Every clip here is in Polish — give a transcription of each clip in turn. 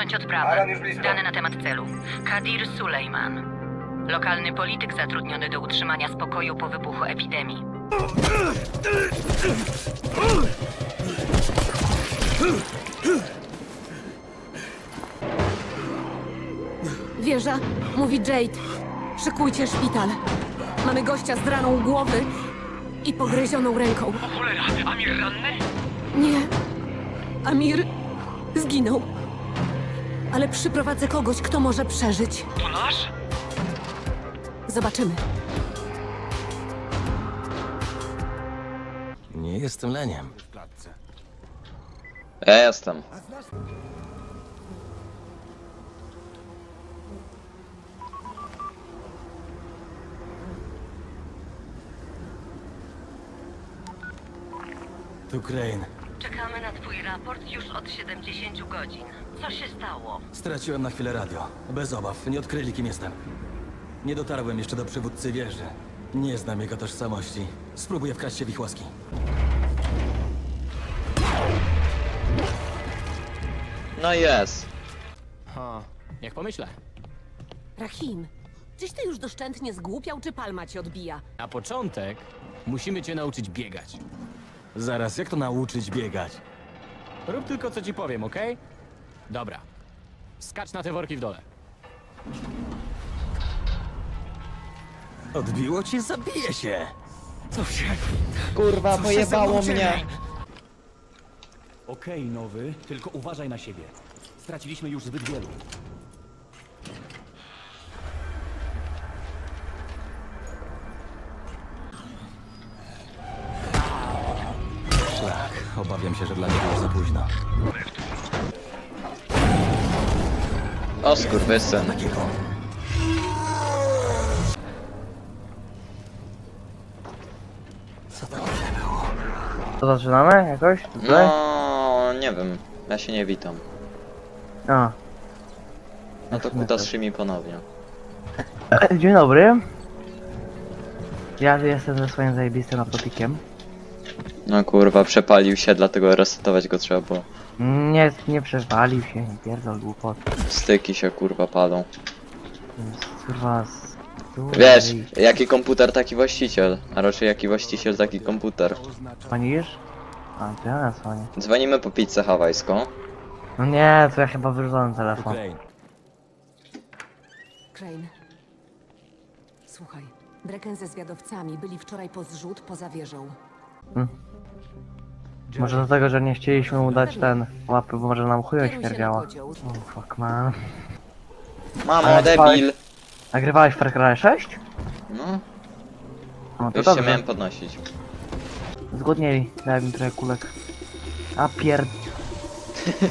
Rozpocząć odprawę. Dane na temat celu. Kadir Sulejman. Lokalny polityk zatrudniony do utrzymania spokoju po wybuchu epidemii. Wieża, mówi Jade. Szykujcie szpital. Mamy gościa z raną głowy i pogryzioną ręką. Cholera, Amir ranny? Nie. Amir zginął. Ale przyprowadzę kogoś, kto może przeżyć. To nasz? Zobaczymy. Nie jestem leniem. Ja jestem. Tu Crane. Czekamy raport już od 70 godzin. Co się stało? Straciłem na chwilę radio. Bez obaw, nie odkryli kim jestem. Nie dotarłem jeszcze do przywódcy wieży. Nie znam jego tożsamości. Spróbuję wkraść się w ich łaski. No jest. Ha, niech pomyślę. Rahim, czyś ty już doszczętnie zgłupiał, czy palma ci odbija? Na początek musimy cię nauczyć biegać. Zaraz, jak to nauczyć biegać? Rób tylko co ci powiem, okej? Dobra. Skacz na te worki w dole. Odbiło ci? Zabiję się! Co się... Kurwa, Co się pojebało mnie. Okej, nowy, tylko uważaj na siebie. Straciliśmy już zbyt wielu. Szlak. Obawiam się, że dla niego późno. O skurwysyn. Takiego. Co to było? To zaczynamy jakoś? Tutaj? No, nie wiem. Ja się nie witam. A. No to kuta strzymi ponownie. Dzień dobry. Ja jestem ze swoim zajebistym autopikiem. No kurwa, przepalił się, dlatego resetować go trzeba było. Nie, nie przewalił się, nie pierdol głupot. Styki się kurwa palą. Kurwa, z... tu Wiesz, jaki komputer, taki właściciel. A raczej jaki właściciel, taki komputer. Dzwonisz? A, to ja na dzwonię. Dzwonimy po pizzę hawajską. No nie, to ja chyba wyrzucałem Tu telefon. Crane. Crane. Słuchaj, Brecken ze zwiadowcami byli wczoraj po zrzut poza wieżą. Może dlatego, że nie chcieliśmy mu dać ten łapy, bo może nam na śmierdziała. Oh fuck man. Mamo, Ale debil! Nagrywałeś Far Cry 6? No, No to już się dobrze. miałem podnosić. Zgodniej, dałem mi trochę kulek. A pierd...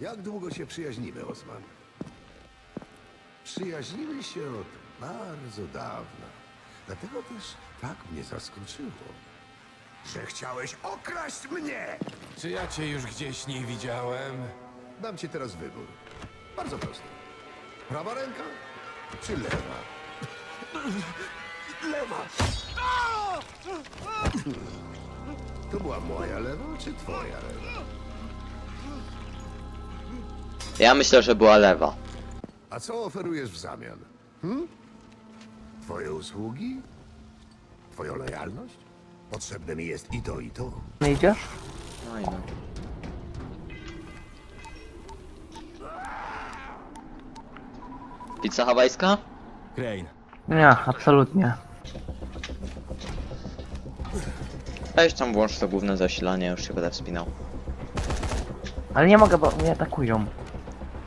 Jak długo się przyjaźnimy, Osman? Przyjaźnimy się od bardzo dawna. Dlatego też tak mnie zaskoczyło, że chciałeś okraść mnie! Czy ja cię już gdzieś nie widziałem? Dam ci teraz wybór. Bardzo prosty. Prawa ręka czy lewa? Lewa! To była moja lewa czy twoja lewa? Ja myślę, że była lewa. A co oferujesz w zamian? Hm? Twoje usługi? Twoją lojalność? Potrzebne mi jest i to, i to. Nie idziesz? No i no. Pizza hawajska? Crane. Nie, absolutnie. Weź tam włącz to główne zasilanie, już się będę wspinał. Ale nie mogę, bo mnie atakują.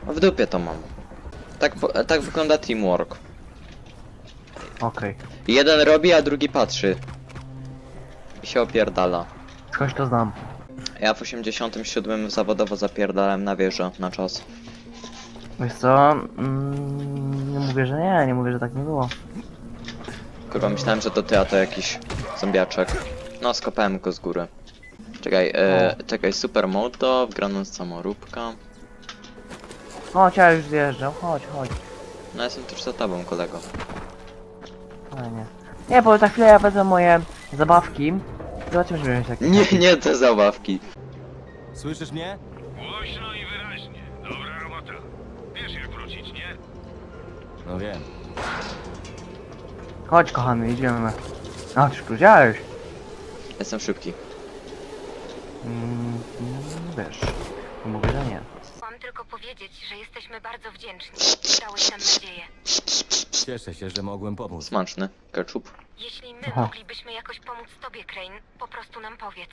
W dupie to mam. Tak, po- tak wygląda teamwork. Okej. Jeden robi, a drugi patrzy. I się opierdala. Skądś to znam. Ja w 87 zawodowo zapierdałem na wieżę na czas. Wiesz co? Mm, nie mówię, że nie, nie mówię, że tak nie było. Kurwa, myślałem, że to ty, a to jakiś zombiaczek. No, skopałem go z góry. Czekaj, e, czekaj, super moto, wgrana samoróbka. Chodź, ja już wjeżdżam, chodź, chodź. No, jestem tuż za tobą, kolego. Fajnie. Nie, bo za chwilę ja wezmę moje zabawki. Zobaczymy, czy będzie takie. Nie, nie te zabawki. Słyszysz mnie? Głośno i wyraźnie. Dobra robota. Wiesz jak wrócić, nie? No wiem. Chodź, kochany, idziemy. A, już powiedziałeś. Jestem szybki. Mm, mm, wiesz, nie mówię, że nie. Tylko powiedzieć, że jesteśmy bardzo wdzięczni. Dałeś nam nadzieję. Cieszę się, że mogłem pomóc. Smaczny. Ketchup. Jeśli my Aha. moglibyśmy jakoś pomóc tobie, Crane, po prostu nam powiedz.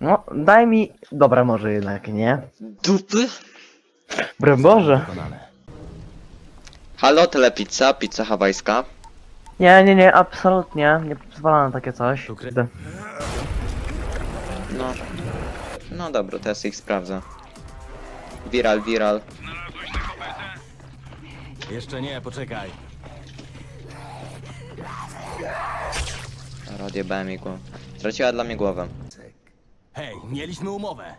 No, daj mi... Dobra, może jednak nie. Dupy? Broń Boże. Halo, telepizza, pizza hawajska. Nie, nie, nie, absolutnie. Nie pozwala na takie coś. Tu kre- No. No dobra, teraz ich sprawdzę. Viral, viral. Jeszcze nie, poczekaj. Odjebałem jej głowę. Straciła dla mnie głowę. Hej, mieliśmy umowę.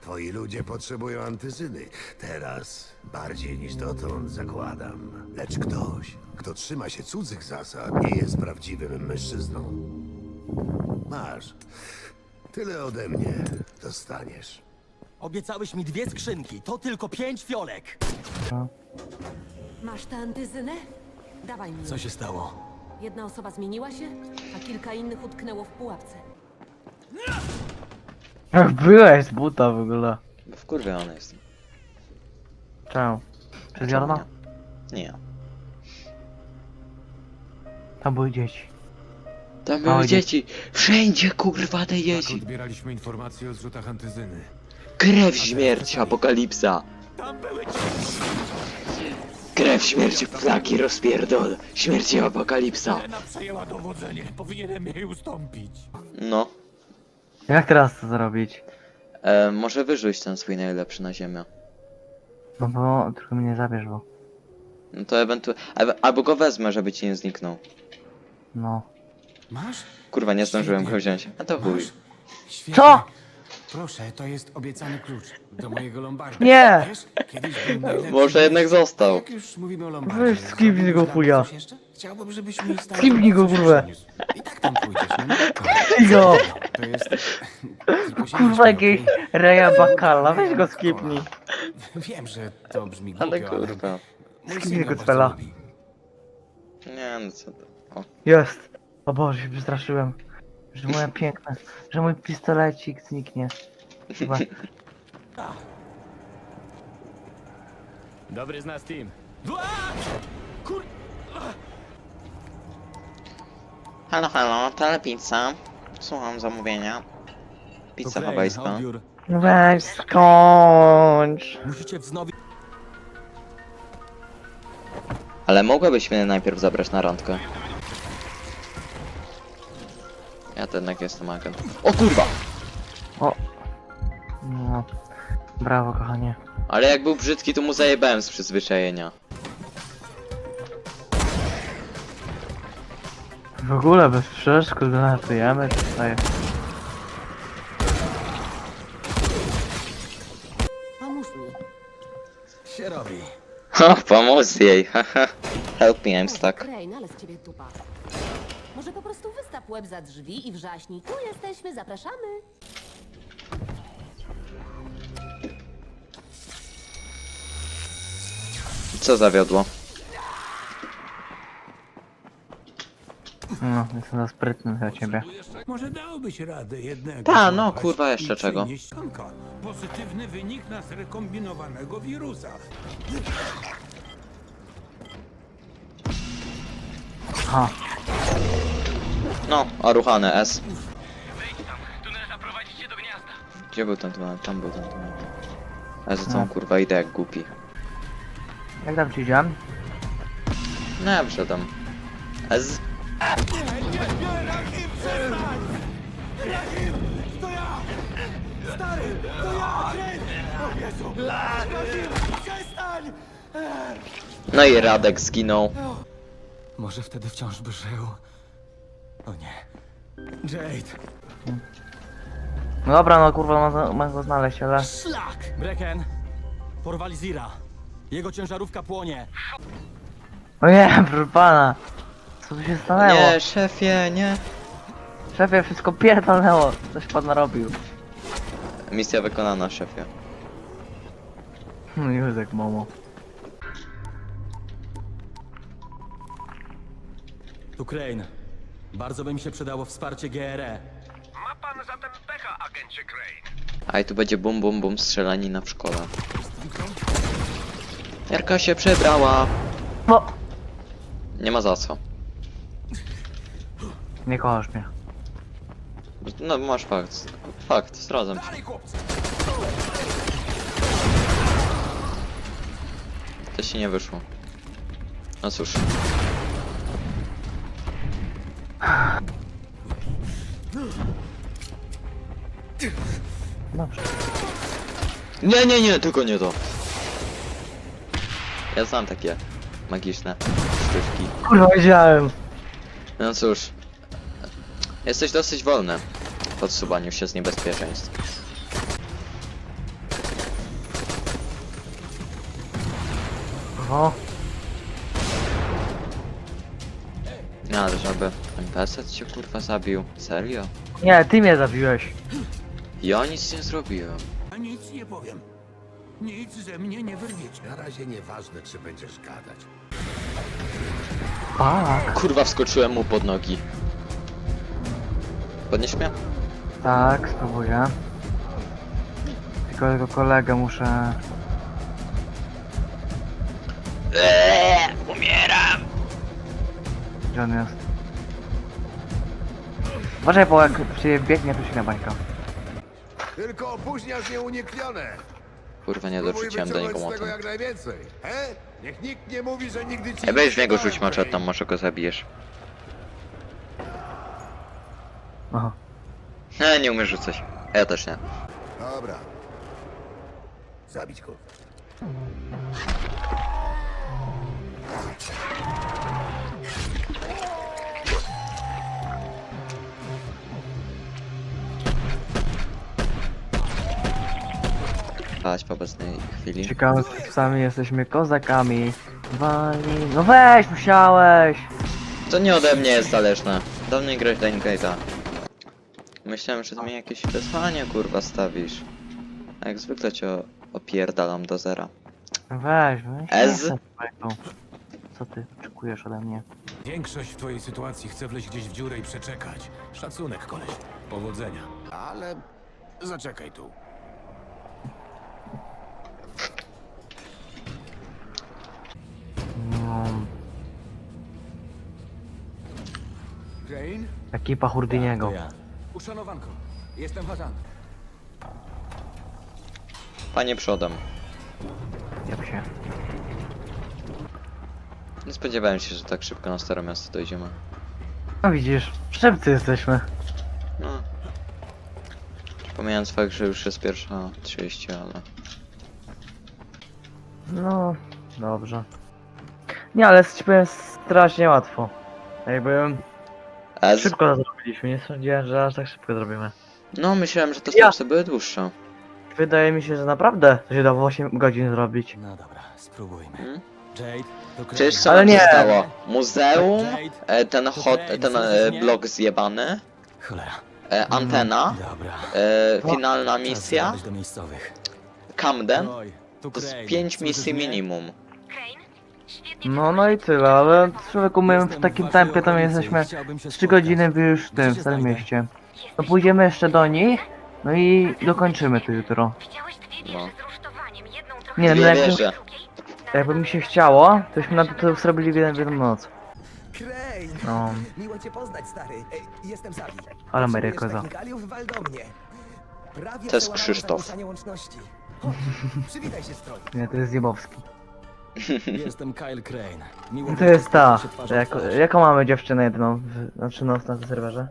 Twoi ludzie potrzebują antyzyny. Teraz bardziej niż dotąd zakładam. Lecz ktoś, kto trzyma się cudzych zasad, nie jest prawdziwym mężczyzną. Masz. Tyle ode mnie dostaniesz. Obiecałeś mi dwie skrzynki, to tylko pięć fiolek. Masz tę antyzynę? Dawaj mi. Co się stało? Jedna osoba zmieniła się, a kilka innych utknęło w pułapce. Jak byłeś z buta w ogóle. Wkurwiony jestem. Czemu? Przez Jarona? Nie. Tam były dzieci. Tam były dzieci. Wszędzie kurwa te Tak dzieci. odbieraliśmy informacje o zrzutach antyzyny. Krew, śmierć, apokalipsa. Krew, śmierć, plaki, rozpierdol. Śmierć i apokalipsa. Lena przejęła dowodzenie. Powinienem jej ustąpić. No. Jak teraz to zrobić? E, może wyrzuć ten swój najlepszy na ziemię. No bo tylko mnie zabierz, bo... No to ewentualnie... Albo go wezmę, żeby ci nie zniknął. No. Masz? Kurwa, nie zdążyłem go wziąć. A to chuj. Masz? Świetnie. Co? Proszę, to jest obiecany klucz do mojego lombardu. Nie! Wiesz, kiedyś był najlepszy. Może jednak został. Jak już mówimy o lombardzie. Weź, skipnij go, dla chuja. jeszcze? Chciałbym, żebyś mi stał Skipnij go, coś kurwę. przyniósł. I tak tam pójdziesz, no nie? Igo! To jest... Tylko się nie Kurwa śmiej, jakiś okej? Reja Bakala, weź go skipnij. Wiem, że to brzmi głupio, Ale kurwa. mój Skipnij syn go, bardzo cpela. lubi. Nie no co to. O. Jest. O Boże, się przestraszyłem. Że moja piękna, że mój pistolecik zniknie. Chyba. Dobry z nas team. Halo, halo, telepizza. Słucham zamówienia. Pizza Crane, hawajska. odbiór. Weź skończ. Musicie wznowić... Ale mogłabyś mnie najpierw zabrać na randkę. Ja to jednak jestem agent. O kurwa! No. Brawo, kochanie. Ale jak był brzydki, to mu zajebałem z przyzwyczajenia. W ogóle bez przeszkód latujemy tutaj. Pomóż mi. się robi. Ha, pomóż jej, haha. Help me, I'm stuck. Ciebie dupa. Może po prostu wystap łeb za drzwi i wrzaśnij. Tu jesteśmy, zapraszamy. Co zawiodło? No, jestem za sprytny dla ciebie. Może dałbyś radę jednego. Ta, no, złapać kurwa, jeszcze i czego. przynieść. Pozytywny wynik na zrekombinowanego wirusa. Ha. No, a ruchane S. Wejdź tam, tunel zaprowadzi cię do gniazda. Gdzie był ten tunel? Tam był ten tunel. Ja za całą No. kurwa idę jak głupi. Jak tam ci idzie? No ja przyszedłem. S. No i Radek zginął. Może wtedy wciąż by żył. O nie. Jade! No dobra, no kurwa, mam, mam go znaleźć, ale... Szlak! Brecken! Porwali Zira. Jego ciężarówka płonie. O nie, proszę pana! Co tu się stanęło? Nie, szefie, nie. Szefie, wszystko pierdolnęło. Coś pan narobił. Misja wykonana, szefie. No Józek Momo. Tu Crane. Bardzo by mi się przydało wsparcie GRE. Ma pan zatem pecha, agencie Crane. A i tu będzie bum bum bum strzelanina w szkole. Jarka się przebrała. No! Nie ma za co. Nie kochasz mnie. No masz fakt. Fakt, zdradzam się. To się nie wyszło. No cóż. Nie, nie, nie, tylko nie to. Ja znam takie magiczne sztuczki. Kurwa, wiedziałem. No cóż. Jesteś dosyć wolny w odsuwaniu się z niebezpieczeństw. O, No ale żeby NPC cię kurwa zabił. Serio? nie, ty mnie zabiłeś. Ja nic nie zrobiłem. Nie powiem. Nic ze mnie nie wyrwiecie. Na razie nieważne, czy będziesz gadać. Tak. Kurwa wskoczyłem mu pod nogi. Podnieś mnie? Tak, spróbuję. Tylko tego kolegę muszę... Eee, umieram! Gdzie on jest? Uważaj, bo jak się biegnie, to się bańka. Tylko opóźniasz nieuniknione. Kurwa nie Próbuj dorzuciłem do niego wyciągnąć z tego młotem. jak najwięcej. He? Niech nikt nie mówi, że nigdy ci Ej, weź w nie niego rzuć maczetą, może go zabijesz. Aha. Nie, nie umiesz rzucać. Ja też nie. Dobra. Zabić go. Paść po obecnej chwili. Sami jesteśmy kozakami. Wali... No weź, musiałeś! To nie ode mnie jest zależne. Do mnie grać Gate'a. Myślałem, że ty mi jakieś wezwanie kurwa stawisz. A jak zwykle cię o- opierdalam do zera. Weź, weź. Ez? nie. Co ty oczekujesz ode mnie? Większość w twojej sytuacji chce wleźć gdzieś w dziurę i przeczekać. Szacunek, koleś. Powodzenia. Ale zaczekaj tu. Ekipa Hurdyniego. Ja. Uszanowanko. Jestem Hazan. Panie przodem. Jak się. Nie spodziewałem się, że tak szybko na Stare Miasto dojdziemy. No widzisz, szybcy jesteśmy. No. Pomijając fakt, że już jest pierwsza 30, ale... No, dobrze. Nie, ale ci powiem strasznie łatwo. Jakby Ez? szybko to zrobiliśmy, nie sądziłem, że aż tak szybko zrobimy. No, myślałem, że te Ja- stopsy były dłuższe. Wydaje mi się, że naprawdę to się da w 8 godzin zrobić. No dobra, spróbujmy. Hmm? Jade, to. Przecież co Ale nam nie. zostało? Muzeum, Jade, e, ten hot, Crane, ten słyszysz e, mnie? blok zjebany, Cholera. e, antena, Dobra. e, No. finalna Czas misja, do miejscowych. Camden. Oj, tu To jest Crane. 5 Słyszysz misji mnie? minimum. Crane? No, no i tyle, ale człowieku, my w takim tempie i jesteśmy chciałbym się 3 spotkać. godziny już w tym, w Starym? Mieście. No pójdziemy jeszcze do nich, no i dokończymy to jutro. Widziałeś dwie No. wieże z rusztowaniem, jedną trochę Nie, no Dwie jakby, wieże. drugiej. jakby mi się chciało, to byśmy na to, to zrobili w jedną, w jedną noc. No, Miło cię poznać, stary. Jestem Sabi. ale Potrzebujesz Marykoza. technikaliów? Wal do mnie. Prawie To jest przełamałem Krzysztof. zakłócanie łączności. Chodź, przywitaj się, stroj. Nie, to jest Zjebowski. Jestem Kyle Crane. Miło To jest ta. spotkać się twarzą w Jako, twarz. jaką mamy dziewczynę jedną, w, znaczy no, na tym serwerze?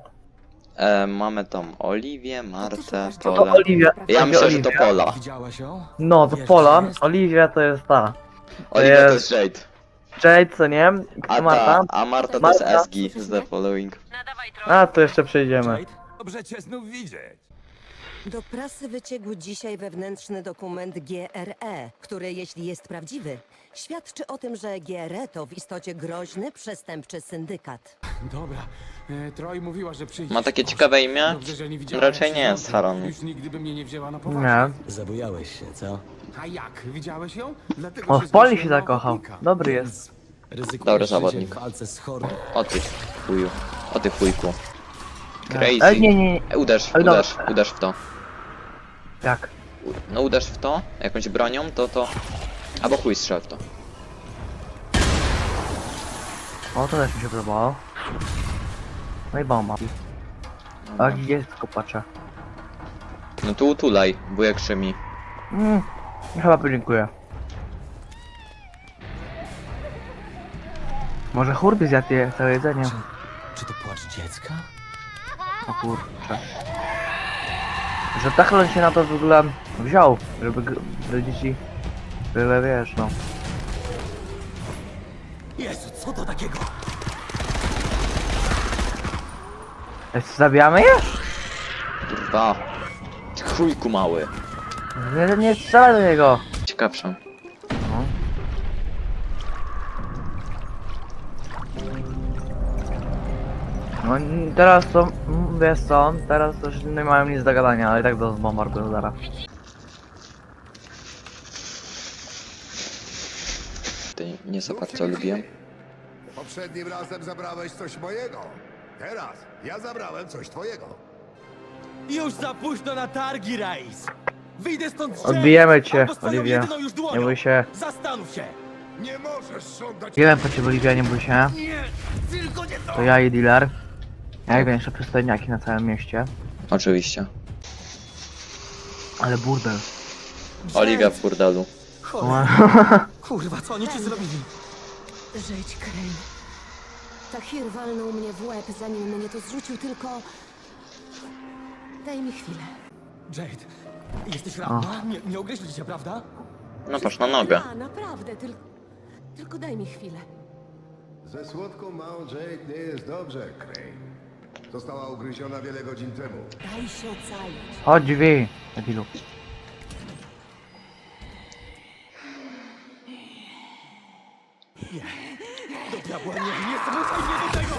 E, mamy tam Oliwię, Martę, To Pola. Oliwia. Ja myślę, że to Oliwia. Pola. Widziałaś ją? No, to Wiesz, Pola. gdzie jest? Oliwia to jest ta. Oliwia to jest- Jade. Jade, co nie? A, Marta. ta, a Marta to jest Marta. Esgi z The Following. A, to jeszcze przejdziemy. Jade? Dobrze cię znów widzieć. Do prasy wyciekł dzisiaj wewnętrzny dokument GRE, który, jeśli jest prawdziwy, świadczy o tym, że GRE to w istocie groźny, przestępczy syndykat. Dobra. E, Troy mówiła, że przyjdzie. Ma takie ciekawe imię? Dobrze, że nie Raczej nie jest. Haron. Już nigdy by mnie nie wzięła na poważnie. Nie. Zabujałeś się, co? A jak? Widziałeś ją? Dlatego O, w Poli zgłosiłem się na zakochał. ochotnika. Dobry jest. Ryzykujesz Dobry życiem zawodnik. w walce z hordą. O ty chuju. O ty chujku. Crazy. nie, nie, nie. E, Uderz, dobra. uderz, uderz w to. Jak? U- No uderz w to, jakąś bronią, to to... Albo chuj strzel w to. O, to też mi się podobało. No i bomba. A gdzie jest kopacze? No tu utulaj, bujek szymi. Mm, chyba podziękuję. Może Hurby zjadł je całe jedzenie? Czy to płacz dziecka? O kurczę. Że Tachlon się na to w ogóle wziął, żeby g- dzieci... Byle wiesz, no. Jezu, co to takiego? Jest, zabijamy je? Kurwa. Chujku mały. Nie, nie strzelaj do niego. Ciekawsze. No. No n- teraz to, wiesz co, teraz to już nie mają nic do gadania, ale i tak do zbombardują zaraz. Ty nie za bardzo lubiłem. Poprzednim razem zabrałeś coś mojego. Teraz ja zabrałem coś twojego. Już za późno na targi, Rejs! Wyjdę stąd z Odbijemy cię, Oliwia. Nie bój się. Zastanów się! Nie możesz żądać... Wiem po ciebie Oliwia, nie bój się. Nie, tylko nie to! To ja i dealer. Największe przystojniaki na całym mieście. Oczywiście. Ale burdel. Oliwia w burdelu. Kurwa, co oni ci zrobili? Żejdź, Crane. Tahir walnął mnie w łeb, zanim mnie tu zrzucił, tylko... Daj mi chwilę. Jade, jesteś ranna? Nie, nie ugryźli cię, prawda? No patrz na nogę. A, naprawdę, tylko... Tylko daj mi chwilę. Ze słodką małą Jade nie jest dobrze, Crane. Została ugryziona wiele godzin temu. Daj się ocalić. Chodź drzwi, debilu. Do diabła, nie, nie zmuszaj mnie do tego!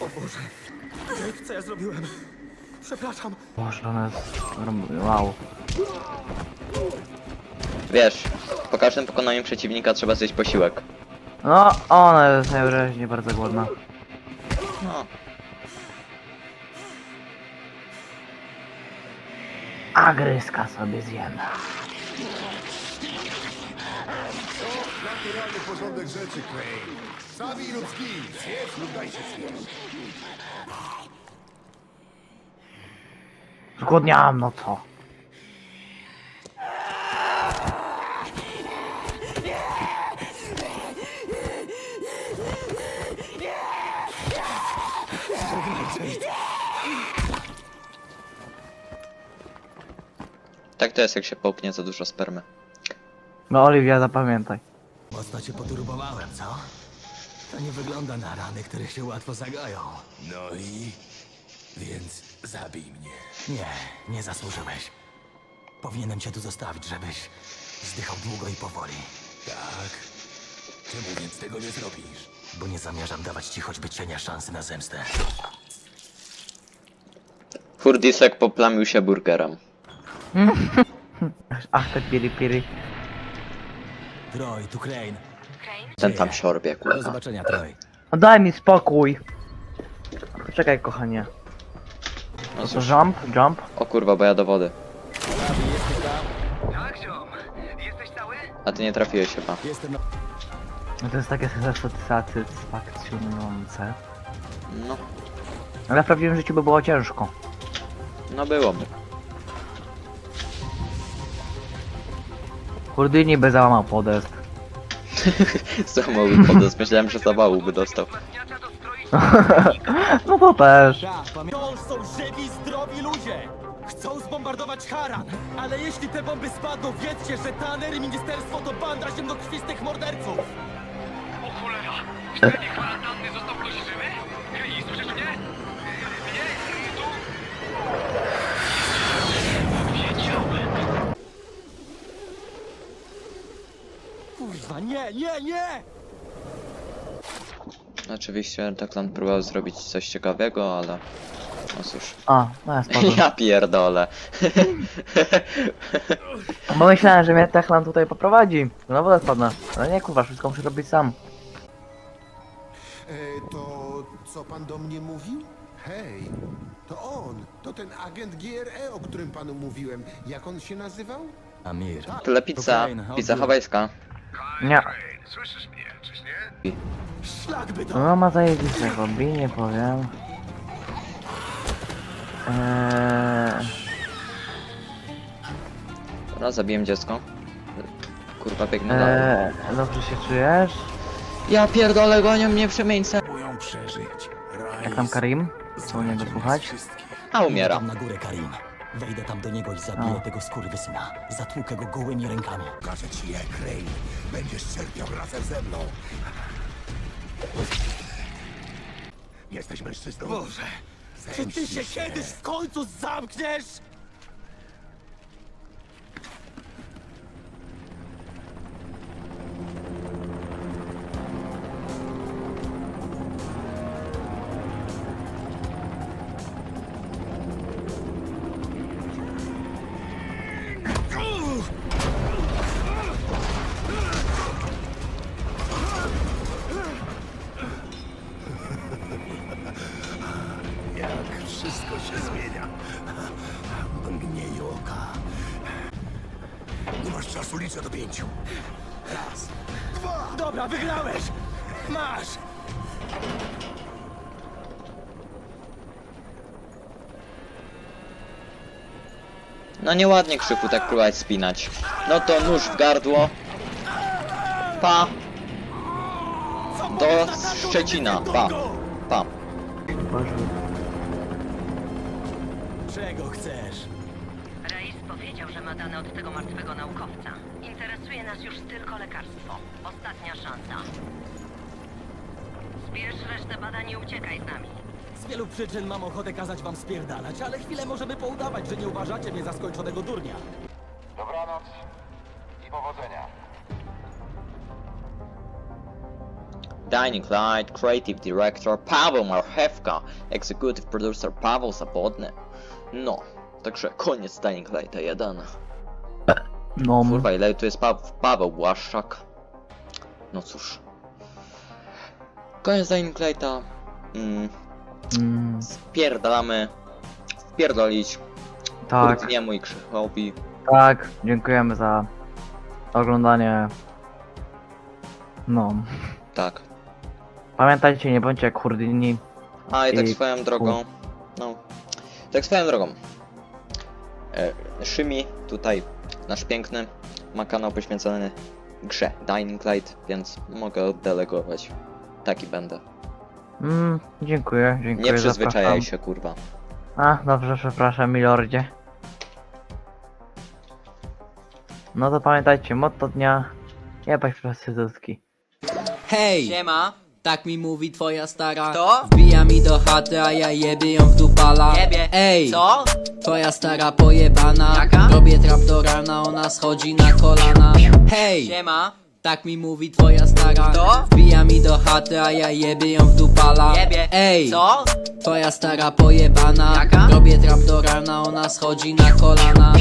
O Boże, co ja zrobiłem? Przepraszam. Boże, ona jest... Wow. Wiesz, po każdym pokonaniu przeciwnika trzeba zjeść posiłek. No, ona jest najwyraźniej bardzo głodna. No. Agryska sobie zjem. Naturalny porządek rzeczy, Crane. Zabij lub zgin. Zjedz lub daj się zjeść. Zgłodniałam, no co? Tak to jest jak się połknie za dużo spermy. No Oliwia, zapamiętaj. Mocno cię poturbowałem, co? To nie wygląda na rany, które się łatwo zagają. No i... Więc zabij mnie. Nie, nie zasłużyłeś. Powinienem cię tu zostawić, żebyś zdychał długo i powoli. Tak? Czemu więc tego nie zrobisz? Bo nie zamierzam dawać ci choćby cienia szansy na zemstę. Furdisek poplamił się burgerem. Ach, te piri piri. Troy, tu Crane. Ten tam siorbie, Do kurwa. zobaczenia, Troy. No daj mi spokój. Poczekaj, kochanie. No cóż. jump, jump. O kurwa, bo ja do wody. Tak, ziom. Jesteś cały? A ty nie trafiłeś chyba. Jestem na... No to jest takie satysfakcjonujące. No, Ale w prawdziwym życiu by było ciężko. no byłoby. Houdini by załamał podest. Złamałby podest, myślałem, że zawału by dostał. no to też. Są żywi, zdrowi ludzie! Chcą zbombardować Haran, ale jeśli te bomby spadną, wiedzcie, że Tanner i ministerstwo to banda ziemnokrwistych morderców! O cholera! W sklepie kwarantanny został Kurwa, nie, nie, nie! Oczywiście Declan próbował zrobić coś ciekawego, ale... No cóż. A, no ja spadłem. Ja pierdolę. Bo myślałem, że mnie Techland tutaj poprowadzi. No wodę spadnę. Ale nie kurwa, wszystko muszę robić sam. E, to co pan do mnie mówił? Hej, to on, to ten agent GRE, o którym panu mówiłem. Jak on się nazywał? Amir. Tyle pizza, pizza hawajska. Nie. Słyszysz mnie, czyż nie? Szlak by to! No ma zajebiste hobby, nie powiem. Eee, Dobra, zabiłem dziecko. Kurwa, biegnę dalej. eee, dobrze się czujesz? Ja pierdolę, gonią mnie przemieńce. Próbują przeżyć. Jak tam Karim? Co nie dosłuchać? A umiera. Tam na górę, Karim. Wejdę tam do niego i zabiję A. tego skurwysyna. Zatłukę go gołymi rękami. Każę ci je, Crane. Będziesz cierpiał razem ze mną. Jesteś mężczyzną. Boże, czy ty się kiedyś w końcu zamkniesz? Czasu, liczę do pięciu. Raz, dwa, Dobra, wygrałeś! Masz! No nieładnie krzyku tak próbować spinać. No to nóż w gardło. Pa. Do Szczecina. Pa. Pa. Czego chcesz? Reis powiedział, że ma dane od tego martwego naukowca. Nas już tylko lekarstwo. Ostatnia szansa. Zbierz resztę badań i uciekaj z nami. Z wielu przyczyn mam ochotę kazać wam spierdalać, ale chwilę możemy poudawać, że nie uważacie mnie za skończonego durnia. Dobranoc i powodzenia. Dining Light, Creative Director Paweł Marchewka, Executive Producer Paweł Zapodny. No, także koniec Dying Lighta 1. No, Kurwa, ile tu jest pa Paweł Błaszczak. No cóż. Koniec Lighta. Mm, mm, spierdalamy. Spierdolić. tak, Nie mój Krzychowi. tak, dziękujemy za oglądanie. No. Tak. Pamiętajcie, nie bądźcie jak Houdini. A i tak I- swoją drogą. No. Tak swoją drogą. E, Szymi tutaj, nasz piękny, ma kanał poświęcony grze Dining Light, więc mogę oddelegować. Taki będę. Mm, dziękuję, dziękuję. Nie przyzwyczajaj zapraszam. się, kurwa. A, dobrze, przepraszam, milordzie. No to pamiętajcie, motto dnia. Jebać prostytutki. Hej! Siema! Tak mi mówi twoja stara Kto? Wbija mi do chaty, a ja jebie ją w dupala Jebie Ej! Co? Twoja stara pojebana Jaka? Robię trap do rana, ona schodzi na kolana Hej! Siema! Tak mi mówi twoja stara Kto? Wbija mi do chaty, a ja jebie ją w dupala Jebie Ej! Co? Twoja stara pojebana Jaka? Robię trap do rana, ona schodzi na kolana